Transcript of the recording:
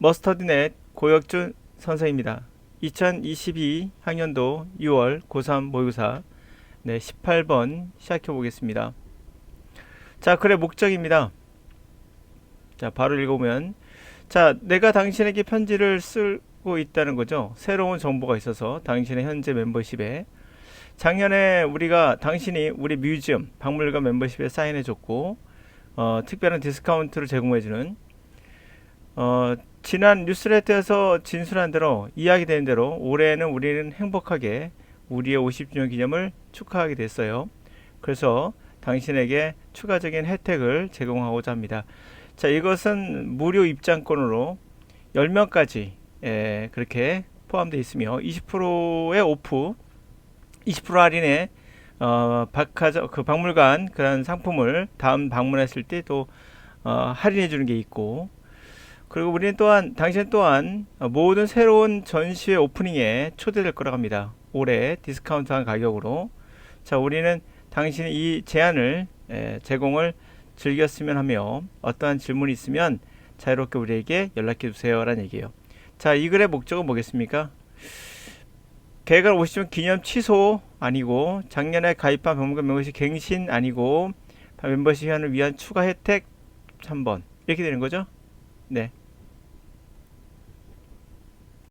머스터드넷 고혁준 선생입니다. 2022 학년도 6월 고3 모의고사 네, 18번 시작해 보겠습니다. 자, 글의 목적입니다. 자, 바로 읽어보면 자, 내가 당신에게 편지를 쓰고 있다는 거죠. 새로운 정보가 있어서 당신의 현재 멤버십에 작년에 우리가 당신이 우리 뮤지엄 박물관 멤버십에 사인해 줬고 어, 특별한 디스카운트를 제공해 주는 어, 지난 뉴스레터에서 진술한 대로 이야기된 대로 올해는 우리는 행복하게 우리의 50주년 기념을 축하하게 됐어요. 그래서 당신에게 추가적인 혜택을 제공하고자 합니다. 자, 이것은 무료 입장권으로 10명까지 예, 그렇게 포함되어 있으며 20%의 오프, 20% 할인에 어, 박하저 그 박물관 그런 상품을 다음 방문했을 때 또 어, 할인해 주는 게 있고 그리고 우리는 또한 당신 또한 어, 모든 새로운 전시회 오프닝에 초대될 거라고 합니다. 올해 디스카운트한 가격으로 자 우리는 당신이 이 제안을 에, 제공을 즐겼으면 하며 어떠한 질문이 있으면 자유롭게 우리에게 연락해 주세요라는 얘기예요. 자, 이 글의 목적은 뭐겠습니까? 개별 50주년 기념 취소 아니고 작년에 가입한 박물관 멤버십 갱신 아니고 멤버십 회원을 위한 추가 혜택 3번 이렇게 되는 거죠? 네.